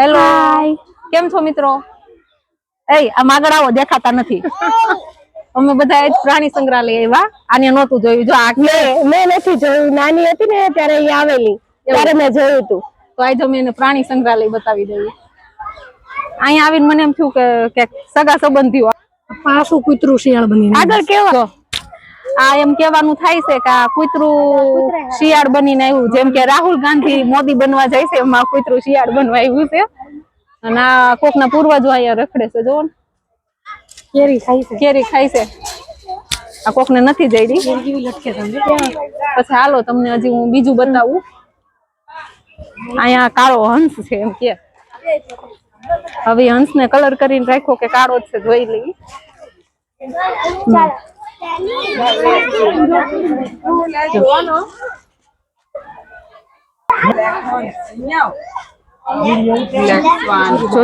Hello કેમ છો મિત્રો? એ આ માગડ આવો દેખાતા નથી. અમે બધા પ્રાણી સંગ્રહાલય આવ્યા. આને નહોતું જોયું. જો આ મેં મેં નથી જોયું. નાની હતી ને ત્યારે અહીંયા આવેલી. ત્યારે મેં જોયું હતું તો આજે અમે એને પ્રાણી સંગ્રહાલય બતાવી દઈએ. અહીંયા આવીને મને એમ થયું કે સગા સંબંધીઓ પાછું કૂતરું શિયાળ બની આગળ કેવા? આ એમ કેવાનું થાય છે કે આ કૂતરું શિયાળ બનીને આવ્યું. જેમ કે રાહુલ ગાંધી મોદી બનવા જાય છે એમાં કૂતરું શિયાળ બનવા આવ્યું છે. અને આ કોકના પૂર્વજો અહીંયા રખડે છે જોવો ને. કેરી ખાય છે. કેરી ખાય છે. આ કોકને નથી જઈ રહી લટકે પછી હાલો તમને હજી હું બીજું બતાવું. અહીંયા કાળો હંસ છે એમ કે. હવે હંસ ને કલર કરીને રાખ્યો કે કાળો જ છે જોઈ લઈ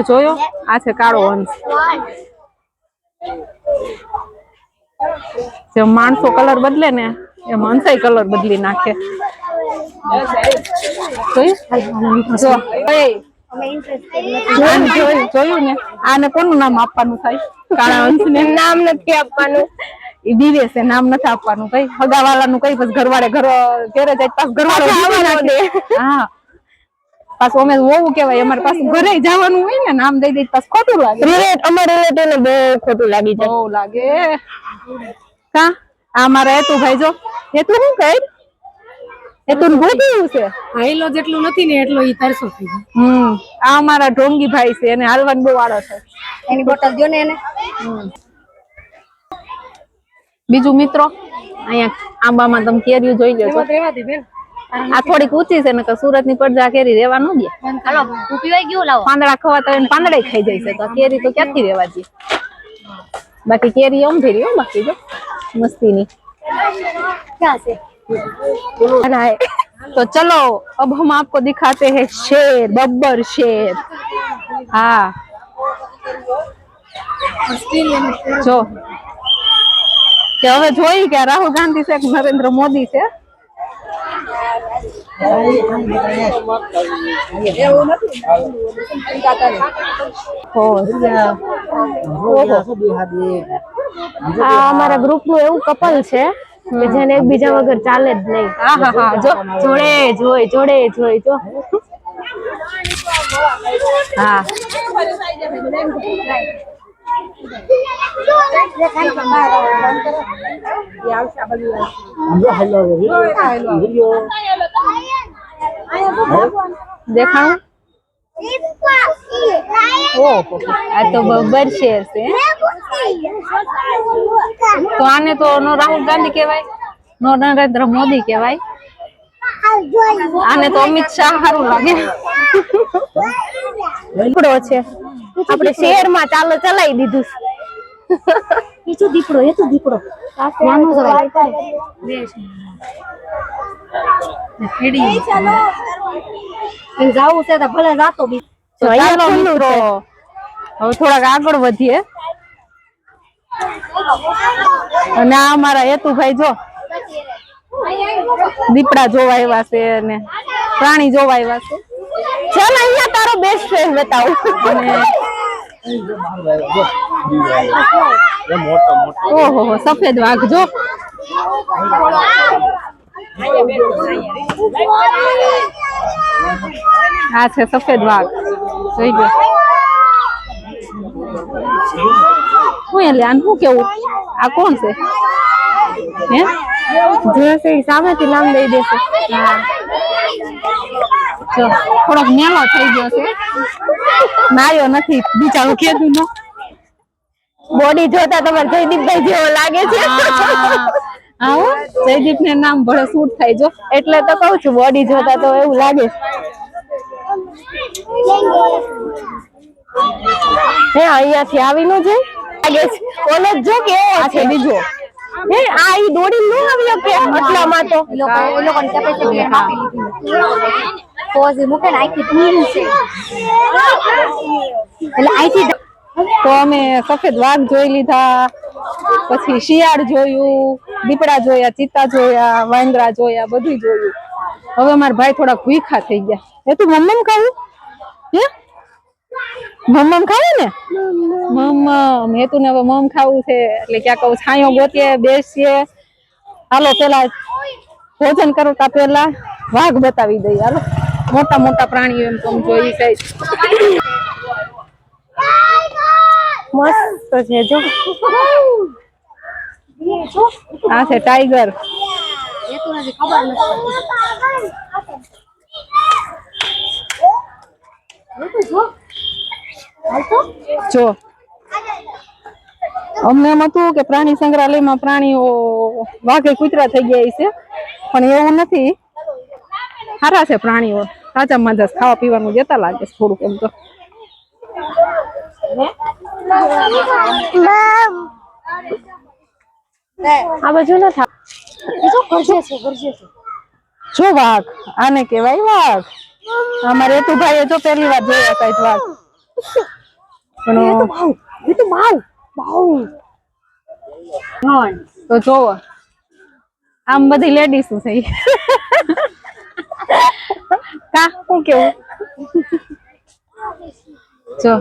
જોયો? આ છે કાળો જેમ માણસો કલર બદલે ને, એમ હંસાઈ કલર બદલી નાખે. જોયું? ને? આને કોનું નામ આપવાનું થાય? કાળા ને નામ નથી આપવાનું. ઈ બીવે છે નામ નથી આપવાનું કઈ. હગાવાલા નું કઈ પછી ઘરવાળે ઘર ઘેરે જાય પાછું ઘરવાળો હા. પાછું અમે હોવું કેવાય અમારે પાછું ઘરે જવાનું હોય ને નામ દઈ દઈ પાછું ખોટું લાગે. રિલેટ અમારે રિલેટિવ ને બહુ ખોટું લાગી જાય. બહુ લાગે. કા? આ મારા હેતુ ભાઈ જો. હેતુ શું કહે? હેતુ નું ભૂખ્યું છે? હાઈલો જેટલું નથી ને એટલો ઈ તરસો થઈ ગયો. હમ. આ અમારા ઢોંગી ભાઈ છે એને હાલવાનું બહુ વાળો છે. એની બોટલ જો ને એને. બીજું મિત્રો? અહીંયા આંબામાં તમે કેરીઓ જોઈ લો આ થોડીક ઊંચી છે નકર સુરતની પડજા કેરી રેવા ન દે. પાંદડા ખવા તો પાંદડા ખાઈ જાય છે તો કેરી તો ક્યાંથી રેવા દે? બાકી કેરી ઓમ થઈ રહ્યો બાકી જો મસ્તી ની તો ચલો અબ હમ આપકો દિખાતે હે શેર બબ્બર શેર. હા. જો કે હવે જોઈ કે રાહુલ ગાંધી છે કે નરેન્દ્ર મોદી છે? અમારા ગ્રુપનું એવું કપલ છે કે જેને એકબીજા વગર ચાલે જ નહીં. હા હા હા. જો જોડે જોઈ જોડે જોઈ જો. હા. દેખાણું? ઓહો આ તો બબર શેર છે તો આને તો નો રાહુલ ગાંધી કહેવાય નો નરેન્દ્ર મોદી કહેવાય. આને તો અમિત શાહ સારું લાગે. છે. આપણે શહેરમાં ચાલો ચલાવી દીધું બીજો દીપડો એ તો દીપડો નાનો જવાય જાવું છે તો ભલે જાતો બી. ચાલો મિત્રો. હવે થોડાક આગળ વધીએ. અને આ અમારા હેતુભાઈ જો. દીપડા જોવા આવ્યા છે અને પ્રાણી જોવા આવ્યા છે. ચાલ અહીંયા તારો બેસ્ટ ફ્રેન્ડ બતાવું. ઓહો હો, સફેદ વાઘ જો. આ છે સફેદ વાઘ. જોઈ લો. શું એટલે આનું શું કેવું? આ કોણ છે? હે? જોશે સામેથી નામ દઈ દેશે હા. જો થોડોક મેલો થઈ ગયો છે. નાયો નથી. બિચારો કેતું નો. બોડી જોતા તમારે જયદીપભાઈ જેવો લાગે છે. આવો જયદીપ ને નામ ભલે સૂટ થાય જો. એટલે તો કઉ છું બોડી જોતા તો એવું લાગે. હે અહીંયાથી આવી નો જાય લાગે છે. કોલેજ જો કે આ છે. બીજો. હે આ ઈ દોડી નો આવ્યો કે? આટલામાં તો. એટલે આખી તો અમે સફેદ વાઘ જોઈ લીધા, પછી શિયાળ જોયું, દીપડા જોયા, ચિત્તા જોયા, વાંદરા જોયા બધું જોયું. હવે મારા ભાઈ થોડા ભૂખા થઈ ગયા. એ તું મમ્મમ ખાવું? હે? મમ્મમ ખાવું ને? મમ હેતુ ને હવે મમ ખાવું છે. એટલે ક્યાં કહું છાંયો ગોતીએ, બેસીએ. હાલો, પેલા ભોજન કરતા પેલા વાઘ બતાવી દઈએ. હાલો. મોટા મોટા પ્રાણીઓ એમ તમે જોઈ સાઈડ મસ્ત છે, જો. આ છે ટાઈગર. જો. અમને એમ હતું કે પ્રાણી સંગ્રહાલયમાં પ્રાણીઓ વાઘે કૂતરા થઈ ગયા છે, પણ એવું નથી. સારા છે પ્રાણીઓ. તાજા મજા ખાવા પીવાનું જતા લાગે છે થોડુંક એમ તો. આ બાજુ ન જો વાઘ? આને કેવાય વાઘ? અમારે હેતુભાઈએ તો પહેલી વાર જોયા સાહેબ વાઘ. પણ તો તો જોવો. આમ બધી લેડીઝ છે ઈ. કા? શું કેવું? જો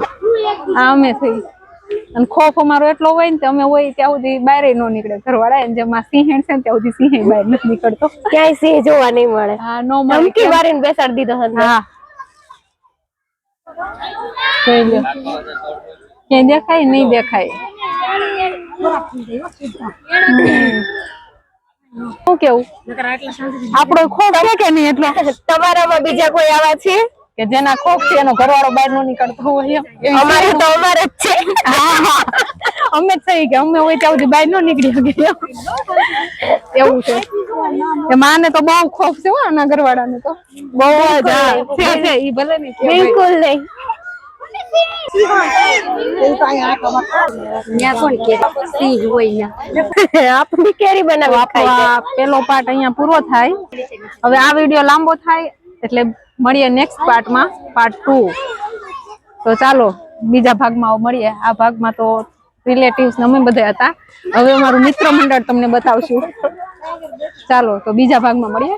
આ અમે થઈ. અને ખોફ અમારો એટલો હોય ને અમે હોય ત્યાં સુધી બહાર નો નીકળે. ઘરવાળા એને જેમાં સિંહણ છે ને ત્યાં સુધી સિંહ બહાર નથી નીકળતો. ક્યાંય સિંહ જોવા નહીં મળે. હા નો મળે. ધમકી મારીને બેસાડી દીધો હતો હા. ક્યાંય દેખાય નહીં દેખાય. શું કેવું? આપણો ખોખ છે કે નહીં એટલો? તમારામાં બીજા કોઈ આવા છે? કે જેના ખોખ છે એનો ઘરવાળો બહાર નો નીકળતો હોય. અમારે તો અમારે જ છે. હા, હા. અમે જ થઈ કે અમે હોય ત્યાં સુધી બહાર નો નીકળી શકીએ એવું છે. એ માને તો બહુ ખોફ છે હો આના ઘરવાળાને તો. બહુ જ છે ભલે નહીં બિલકુલ નહીં. આપણી કેરી બનાવી પેલો પાર્ટ અહીંયા પૂરો થાય. હવે આ વીડિયો લાંબો થાય એટલે મળીએ નેક્સ્ટ પાર્ટમાં પાર્ટ ટુ તો ચાલો બીજા ભાગમાં મળીએ. આ ભાગમાં તો રિલેટિવ્સ અમે બધા હતા. હવે અમારું મિત્ર મંડળ તમને બતાવશું. ચાલો તો બીજા ભાગમાં મળીએ.